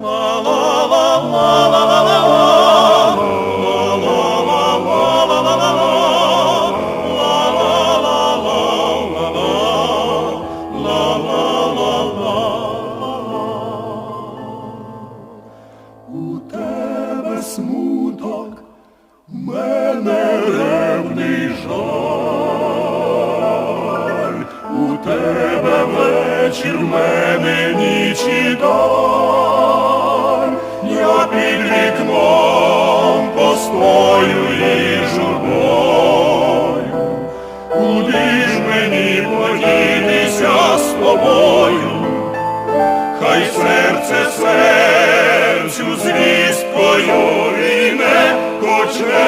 У тебе смуток, мене ревний жаль, у тебе вечір, в мене ніч куди ж мені подітися з тобою? Хай серце серцю звісткою хоче. не